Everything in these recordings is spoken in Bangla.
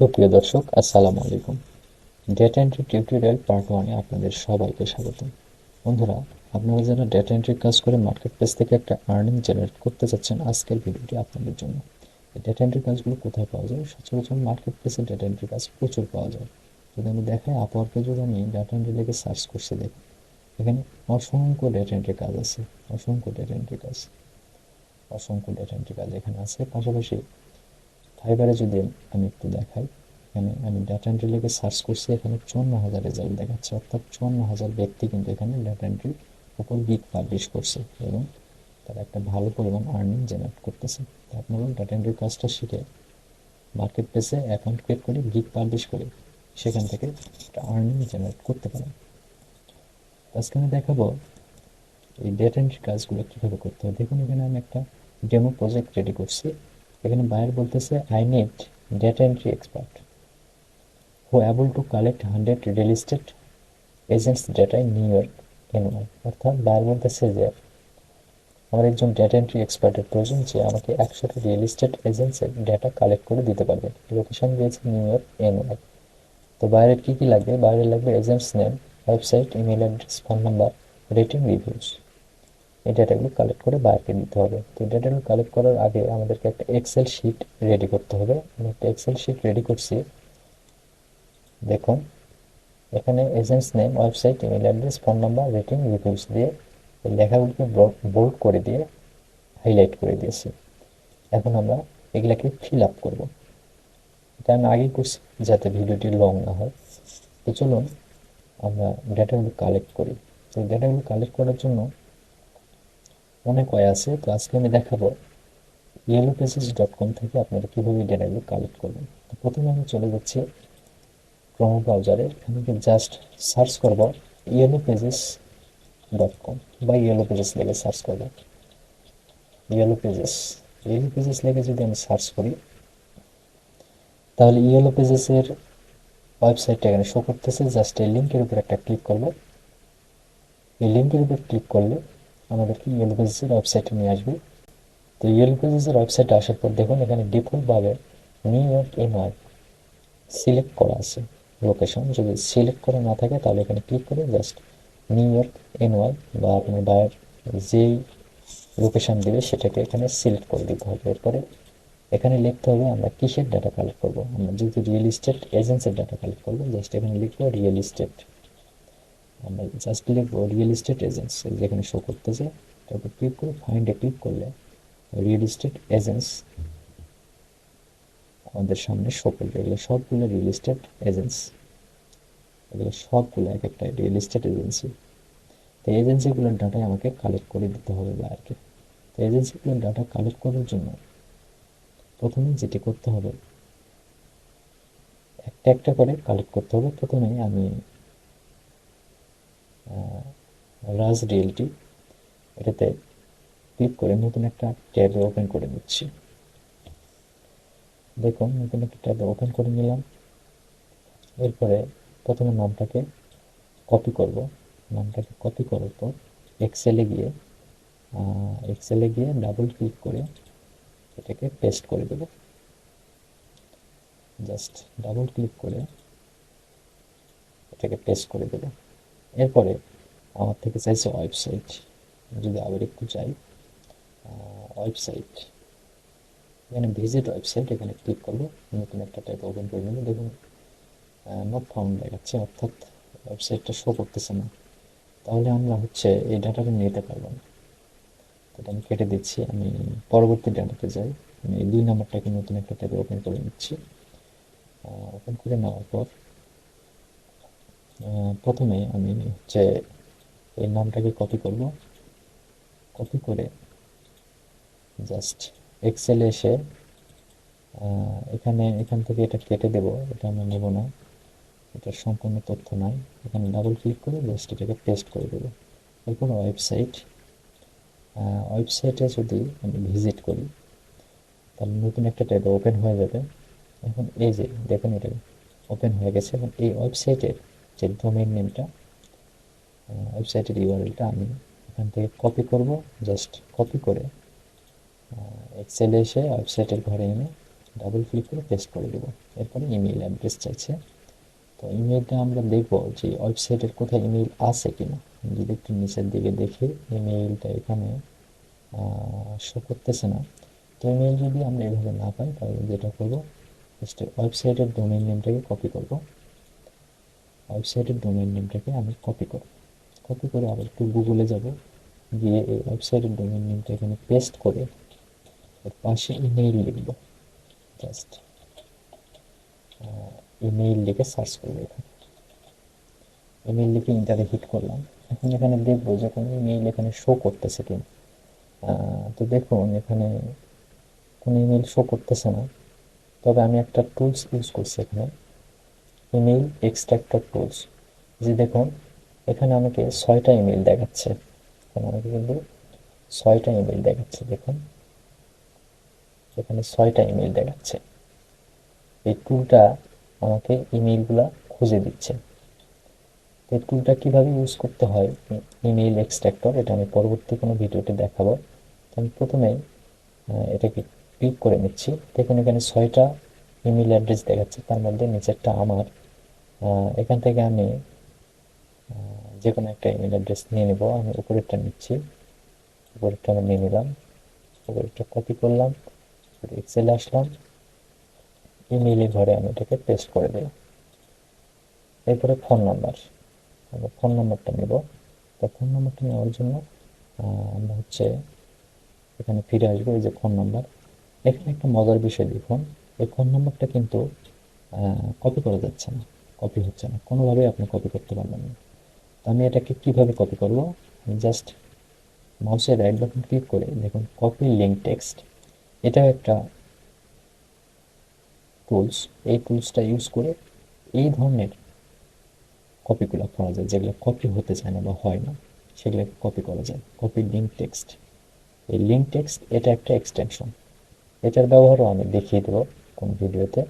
সুপ্রিয় দর্শক, আসসালামু আলাইকুম। ডেটা এন্ট্রি টিউটোরিয়াল পার্ট ওয়ানে আপনাদের সবাইকে স্বাগত বন্ধুরা, আপনারা যারা ডেটা এন্ট্রি কাজ করে মার্কেট প্লেস থেকে একটা আর্নিং জেনারেট করতে চাচ্ছেন আজকের ভিডিওটি আপনাদের জন্য। ডেটা এন্ট্রি কাজগুলো কোথায় পাওয়া যায়? সচরাচর মার্কেট প্লেসে ডেটা এন্ট্রি কাজ প্রচুর পাওয়া যায়। যদি আমি দেখাই আপওয়ার্কে যদি আমি ডেটা এন্ট্রি লেগে সার্চ করছি, দেখি, এখানে অসংখ্য ডেটা এন্ট্রি কাজ আছে। অসংখ্য ডেটা এন্ট্রি কাজ। অসংখ্য ডেটা এন্ট্রি কাজ এখানে আছে। পাশাপাশি ফাইবারে যদি আমি একটু দেখাই এখানে আমি ডাটা এন্ট্রি লিখে সার্চ করছি, এখানে চুয়ান্ন হাজার রেজাল্ট দেখাচ্ছে, অর্থাৎ চুয়ান্ন হাজার ব্যক্তি কিন্তু এখানে ডাটা এন্ট্রির উপর গিক পাবলিশ করছে এবং তারা একটা ভালো পরিমাণ আর্নিং জেনারেট করতেছে। তো আপনারা ডাটা এন্ট্রির কাজটা শিখে মার্কেট প্লেসে অ্যাকাউন্ট ক্রিয়েট করে গিক পাবলিশ করে সেখান থেকে একটা আর্নিং জেনারেট করতে পারেন। আজকে আমি দেখাবো এই ডেটা এন্ট্রি কাজগুলো কীভাবে করতে হয়। দেখুন, এখানে আমি একটা ডেমো প্রজেক্ট রেডি করছি। এখানে বায়ার বলতেছে I need data entry expert who able to collect hundred real estate agents data in New York NY অর্থাৎ বায়ার বলতেছে যে, আমার একজন ডেটা এন্ট্রি এক্সপার্টের প্রয়োজন যে আমাকে একশোটা রিয়েল এস্টেট এজেন্টসের ডেটা কালেক্ট করে দিতে পারবে। লোকেশন দিয়েছে নিউ ইয়র্ক এনওয়াই তো বাইরের কী কী লাগবে? বাইরের লাগবে agents name website email address phone number rating reviews এই ডেটাগুলো কালেক্ট করে বাইরকে দিতে হবে। তো ডেটাগুলো কালেক্ট করার আগে আমাদেরকে একটা এক্সেল শিট রেডি করতে হবে। আমি একটা এক্সেল শিট রেডি করছি। দেখুন, এখানে agents name website email address phone number rating reviews দিয়ে এই লেখাগুলোকে বোল্ড করে দিয়ে হাইলাইট করে দিয়েছি। এখন আমরা এগুলাকে ফিল আপ করব। এটা আমি আগেই করছি, যাতে ভিডিওটি লং না হয়। তো চলুন, আমরা ডেটাগুলো কালেক্ট করি। তো ডেটাগুলো কালেক্ট করার জন্য অনেক ওয়ে আছে, তো আজকে আমি দেখাবো ইয়েলো পেজেস ডট কম থেকে আপনারা কীভাবে ডেটাগুলো কালেক্ট করবেন। তো প্রথমে আমি চলে যাচ্ছি ক্রোম ব্রাউজারে এখানে জাস্ট সার্চ করব ইয়েলো পেজেস ডট কম বা ইয়েলো পেজেস লেগে সার্চ করব। ইয়েলো পেজেস ইয়েলো পেজেস লেগে যদি আমি সার্চ করি, তাহলে ইয়েলো পেজেসের ওয়েবসাইটটা এখানে শো করতেছে। জাস্ট এই লিঙ্কের উপর একটা ক্লিক করব। এই লিঙ্কের উপর ক্লিক করলে আমাদেরকে ইয়েলো পেজেসের ওয়েবসাইটে নিয়ে আসবে। তো ইয়েলো পেজেসের ওয়েবসাইটে আসার পর দেখুন, এখানে ডিফল্টভাবে নিউ ইয়র্ক এনওয়াই সিলেক্ট করা আছে লোকেশন যদি সিলেক্ট করা না থাকে, তাহলে এখানে ক্লিক করে জাস্ট নিউ ইয়র্ক এনওয়াই বা আপনার বায়ের যেই লোকেশন দেবে, সেটাকে এখানে সিলেক্ট করে দিতে হবে। এরপরে এখানে লিখতে হবে, আমরা কিসের ডাটা কালেক্ট করব? আমরা যেহেতু রিয়েল ইস্টেট এজেন্সির ডাটা কালেক্ট করব জাস্ট এখানে লিখব রিয়েল ইস্টেট আমরা জাস্ট লিখব রিয়েল ইস্টেট এজেন্টস যেখানে শো করতেছে, তারপর ক্লিক করে ফাইন্ডে ক্লিক করলে রিয়েল ইস্টেট এজেন্টস আমাদের সামনে শো করবে। এগুলো সবগুলো রিয়েল এস্টেট এজেন্টস এগুলো সবগুলো এক একটা রিয়েল এস্টেট এজেন্সি তো এজেন্সিগুলোর ডাটাই আমাকে কালেক্ট করে দিতে হবে বায়ারকে তো এজেন্সিগুলোর ডাটা কালেক্ট করার জন্য প্রথমে যেটি করতে হবে, একটা একটা করে কালেক্ট করতে হবে। প্রথমে আমি রাজ রিয়েলটি এটাতে ক্লিক করে নতুন একটা ট্যাব ওপেন করে নিচ্ছি। দেখুন, নতুন একটা ট্যাব ওপেন করে নিলাম। এরপরে প্রথমে নামটাকে কপি করব। নামটাকে কপি করার পর এক্সেলে গিয়ে এক্সেলে গিয়ে ডাবল ক্লিক করে এটাকে পেস্ট করে দেব। জাস্ট ডাবল ক্লিক করে এটাকে পেস্ট করে দেব। এরপরে আমার থেকে চাইছে ওয়েবসাইট। যদি আবার একটু চাই ওয়েবসাইট। এখানে ভিজিট ওয়েবসাইট, এখানে ক্লিক করব নতুন একটা টাইপ ওপেন করে নেব। দেখুন নট ফাউন্ড দেখাচ্ছে, অর্থাৎ ওয়েবসাইটটা শো করতেছে না। তাহলে আমরা হচ্ছে এই ডাটাটা নিতে পারব না। এটা আমি কেটে দিচ্ছি, আমি পরবর্তী ডাটাতে যাই। আমি এই দুই নাম্বারটাকে নতুন একটা ট্যাবে ওপেন করে নিচ্ছি। ওপেন করে নেওয়ার পর প্রথমে আমি হচ্ছে এই নামটাকে কপি করব কপি করে জাস্ট এক্সেলে এসে এখানে, এখান থেকে এটা কেটে দেব, এটা আমি নেব না, এটার সম্পূর্ণ তথ্য নাই, এখানে ডাবল ক্লিক করে জাস্ট এটাকে পেস্ট করে দেবো। এরপর ওয়েবসাইট ওয়েবসাইটে যদি আমি ভিজিট করি, তাহলে নতুন একটা ট্যাব ওপেন হয়ে যাবে। এখন এই যে দেখুন এটা ওপেন হয়ে গেছে এবং এই ওয়েবসাইটের যে ডোমেন নেমটা ওয়েবসাইটের ইউআরএলটা আমি এখান থেকে কপি করব জাস্ট কপি করে এক্সেলে এসে ওয়েবসাইটের ঘরে এনে ডাবল ক্লিক করে পেস্ট করে দেবো। এরপরে ইমেল অ্যাড্রেস চাইছে। তো ইমেলটা আমরা দেখব যে ওয়েবসাইটের কোথায় ইমেইল আছে কিনা। যদি একটু নিচের দিকে দেখি ইমেইলটা এখানে শো করতেছে না। তো ইমেল যদি আমরা এভাবে না পাই, তাহলে যেটা করব জাস্ট ওয়েবসাইটের ডোমেইন নেমটাকে কপি করব। ওয়েবসাইটের ডোমেইন নেমটাকে আমি কপি করব কপি করে আবার একটু গুগলে যাব, গিয়ে এই ওয়েবসাইটের ডোমেইন নেমটা এখানে পেস্ট করে এর পাশে ইমেইল লিখব জাস্ট ইমেইল লিখে সার্চ করব এখানে। ইমেইল লিখে ইন্টারে হিট করলাম। এখন এখানে দেখব যে কোনো ইমেইল এখানে শো করতেছে কিনা। তো দেখুন এখানে কোনো ইমেইল শো করতেছে না। তবে আমি একটা টুলস ইউজ করছি এখানে। ইমেইল এক্সট্রাক্টর টুলস যে দেখুন, এখানে আমাকে ছয়টা ইমেইল দেখাচ্ছে। এখানে আমাকে কিন্তু ছয়টা ইমেইল দেখাচ্ছে, দেখুন। এখানে ছয়টা ইমেইল দেখাচ্ছে। এই টুলটা আমাকে ইমেইলগুলো খুঁজে দিচ্ছে। এই টুলটা কীভাবে ইউজ করতে হয় ইমেইল এক্সট্রাক্টর এটা আমি পরবর্তী কোনো ভিডিওতে দেখাবো। আমি প্রথমে এটাকে ক্লিক করে নিচ্ছি। দেখুন, এখানে ছয়টা ইমেল অ্যাড্রেস দেখাচ্ছে, তার মধ্যে নিচেরটা আমার এখান থেকে আমি যে কোনো একটা ইমেল অ্যাড্রেস নিয়ে নেব, আমি উপরেরটা নিচ্ছি, উপরেরটা আমি নিয়ে নিলাম, উপরেরটা কপি করলাম এক্সেলে আসলাম ইমেইলে ঘরে আমি এটাকে পেস্ট করে দিলাম। এরপরে ফোন নাম্বার আমরা ফোন নাম্বারটা নেব। তো ফোন নাম্বারটা নেওয়ার জন্য আমরা হচ্ছে এখানে ফিরে আসব, এই যে ফোন নাম্বার এখানে একটা মজার বিষয় দেখুন। এই ফোন নম্বরটা কিন্তু কপি করা যাচ্ছে না কপি হচ্ছে না। কোনোভাবেই আপনি কপি করতে পারবেন না। তো আমি এটাকে কীভাবে কপি করব? আমি জাস্ট মাউসের রাইট বাটন ক্লিক করে দেখুন কপি লিঙ্ক টেক্সট এটাও একটা টুলস এই টুলসটা ইউজ করে এই ধরনের কপিগুলো করা যায়, যেগুলো কপি হতে চায় না বা হয় না সেগুলোকে কপি করা যায়। কপি লিঙ্ক টেক্সট এই লিঙ্ক টেক্সট এটা একটা এক্সটেনশন এটার ব্যবহারও আমি দেখিয়ে দেবো। কোন ভিডিওতে।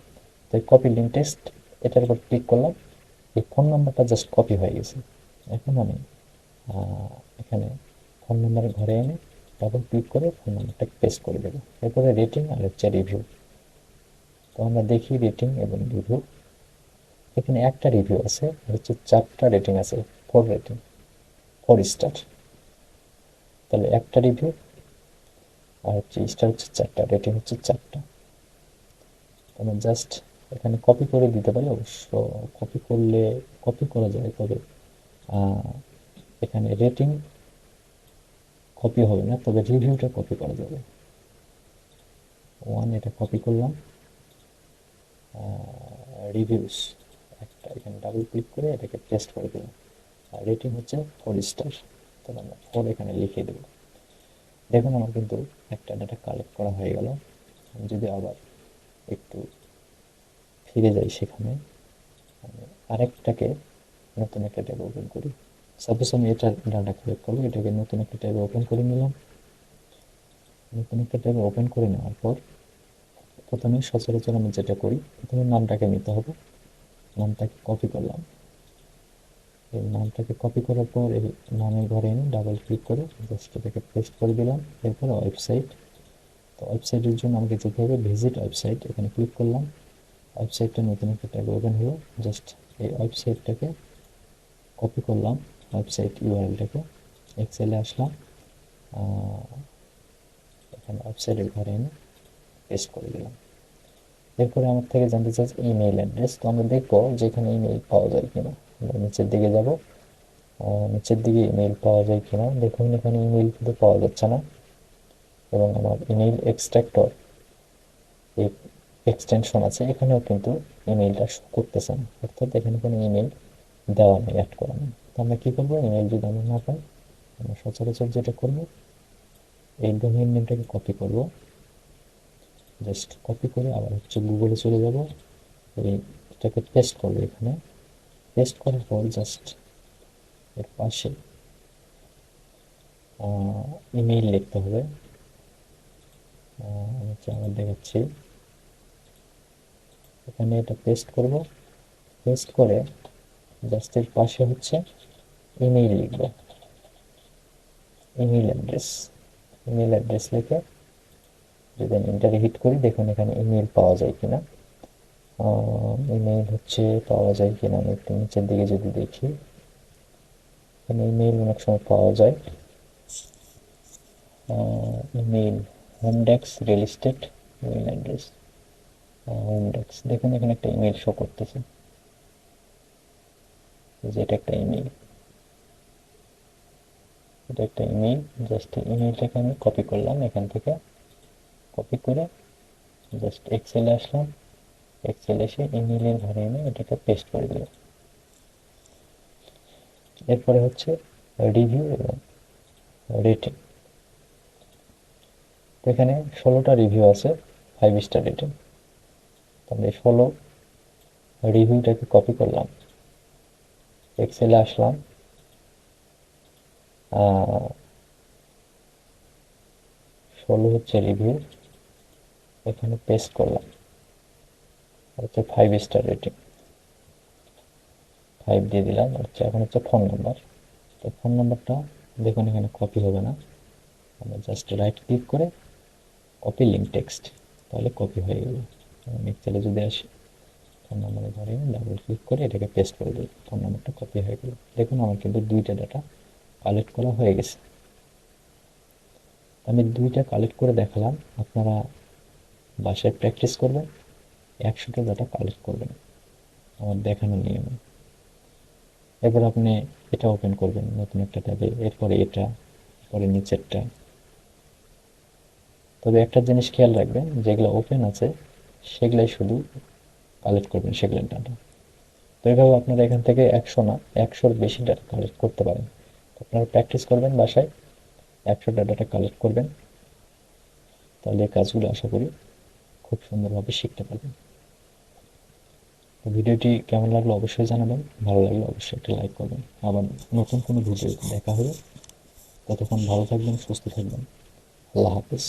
তো কপি লিঙ্ক টেক্সট এটার উপর ক্লিক করলাম। এই ফোন নাম্বারটা জাস্ট কপি হয়ে গেছে। এখন আমি এখানে ফোন নাম্বারের ঘরে এনে ডাবল ক্লিক করে ফোন নাম্বারটা পেস্ট করে দেবো। এরপরে রেটিং আর হচ্ছে রিভিউ তো আমরা দেখি রেটিং এবং রিভিউ এখানে একটা রিভিউ আছে হচ্ছে চারটা রেটিং আছে ফোর রেটিং ফোর স্টার তাহলে একটা রিভিউ আর হচ্ছে স্টার হচ্ছে চারটা রেটিং হচ্ছে চারটা। আমি জাস্ট এখানে কপি করে দিতে পারি অবশ্য। কপি করলে কপি করা যায়, তবে এখানে রেটিং কপি হবে না, তবে রিভিউটা কপি করা যাবে। ওয়ান এটা কপি করলাম। রিভিউস একটা, এখানে ডাবল ক্লিক করে এটাকে পেস্ট করে দিলাম। আর রেটিং হচ্ছে ফোর স্টার তাহলে আমরা ফোর এখানে লিখে দেবো। দেখুন, আমার কিন্তু একটা ডাটা কালেক্ট করা হয়ে গেল। যদি আবার একটু ফিরে যাই সেখানে। আরেকটাকে নতুন একটা ট্যাব ওপেন করি। সাপোজ আমি এটা ডাটা কালেক্ট করব এটাকে নতুন একটা ট্যাবে ওপেন করে নিলাম। নতুন একটা ট্যাবে ওপেন করে নেওয়ার পর প্রথমে সচরাচর আমি যেটা করি, প্রথমে নামটাকে নিতে হবে। নামটাকে কপি করলাম। এই নামটাকে কপি করার পর এই নামের ঘরে এনে ডাবল ক্লিক করে জাস্ট এটাকে পেস্ট করে দিলাম। এরপর ওয়েবসাইট তো ওয়েবসাইটের জন্য আমাকে যেতে হবে ভিজিট ওয়েবসাইট এখানে ক্লিক করলাম। ওয়েবসাইটটা নতুন একটা ট্যাব ওপেন হলো জাস্ট এই ওয়েবসাইটটাকে কপি করলাম ওয়েবসাইট ইউআরএলটাকে এক্সেলে আসলাম এখানে ওয়েবসাইটের ঘরে এনে পেস্ট করে দিলাম। এরপরে আমার থেকে জানতে চাই ইমেইল অ্যাড্রেস তো আমরা দেখব যে এখানে ইমেইল পাওয়া যায় কিনা। আমরা নিচের দিকে যাব নিচের দিকে ইমেইল পাওয়া যায় কিনা। দেখুন, এখানে ইমেইল কিন্তু পাওয়া যাচ্ছে না। এবং আমার ইমেইল এক্সট্রাক্টর এক্সটেনশন আছে, এখানেও কিন্তু ইমেইলটা শো করতেছে না। অর্থাৎ এখানে কোনো ইমেইল দেওয়া নেই অ্যাড করা নেই। তো আমরা কী করব? ইমেইল যদি আমরা না পাই, আমরা সচরাচর যেটা করব, এই ডোমেইন নেমটাকে কপি করব। জাস্ট কপি করে আবার হচ্ছে গুগলে চলে যাব। এই এটাকে পেস্ট করব এখানে। পেস্ট করার পর জাস্ট এর পাশে ইমেইল লিখতে হবে। আমি আমার দেখাচ্ছি। এখানে এটা পেস্ট করব। পেস্ট করে জাস্ট এর পাশে হচ্ছে ইমেইল লিখব। ইমেইল অ্যাড্রেস ইমেইল অ্যাড্রেস লিখে যদি আমি ইন্টারে হিট করি, দেখুন এখানে ইমেল পাওয়া যায় কিনা। ইমেল হচ্ছে পাওয়া যায় কিনা আমি একটু নিচের দিকে যদি দেখি। এখানে ইমেল অনেক সময় পাওয়া যায়। Email home desk real estate email address home desk দেখুন, এখানে একটা ইমেল শো করতেছে। যেটা একটা ইমেল এটা একটা ইমেল জাস্ট ইমেলটাকে আমি কপি করলাম। এখান থেকে কপি করে জাস্ট এক্সেলে আসলাম। এক্সেল এসে ইমেলের ঘরে এনে এটাকে পেস্ট করে দিল এরপরে হচ্ছে রিভিউ এবং রেটিং এখানে ষোলোটা রিভিউ আছে ফাইভ স্টার রেটিং তাহলে ষোলো রিভিউটাকে কপি করলাম। এক্সেলে আসলাম। ষোলো হচ্ছে রিভিউ এখানে পেস্ট করলাম। হচ্ছে ফাইভ স্টার রেটিং ফাইভ দিয়ে দিলাম হচ্ছে এখন হচ্ছে ফোন নাম্বার তো ফোন নাম্বারটা দেখুন এখানে কপি হবে না। আমরা জাস্ট রাইট ক্লিক করে কপি লিঙ্ক টেক্সট তাহলে কপি হয়ে গেল। এক্সেলে যদি আসি ফোন নাম্বারে ধরে ডাবল ক্লিক করে এটাকে পেস্ট করে দিই ফোন নাম্বারটা কপি হয়ে গেল। দেখুন আমার কিন্তু দুইটা ডাটা কালেক্ট করা হয়ে গেছে। আমি দুইটা কালেক্ট করে দেখালাম, আপনারা বাসায় প্র্যাকটিস করবেন, একশোটা ডাটা কালেক্ট করবেন, আমার দেখানো নিয়মে। এরপর আপনি এটা ওপেন করবেন, নতুন একটা ট্যাবে এরপরে এটা পরে নিচেরটা। তবে একটা জিনিস খেয়াল রাখবেন, যেগুলো ওপেন আছে, সেগুলাই শুধু কালেক্ট করবেন সেগুলোর ডাটা তো এইভাবে আপনারা এখান থেকে একশো না, একশোর বেশি ডাটা কালেক্ট করতে পারেন। আপনারা প্র্যাকটিস করবেন বাসায় একশোটা ডাটাটা কালেক্ট করবেন। তাহলে কাজগুলো আশা করি খুব সুন্দরভাবে শিখতে পারবেন। ভিডিওটি কেমন লাগল অবশ্যই জানাবেন, ভালো লাগলে অবশ্যই একটা লাইক করবেন। আবার নতুন কোনো ভিডিও দেখা হলে, ততক্ষণ ভালো থাকবেন, সুস্থ থাকবেন। আল্লাহ হাফিজ।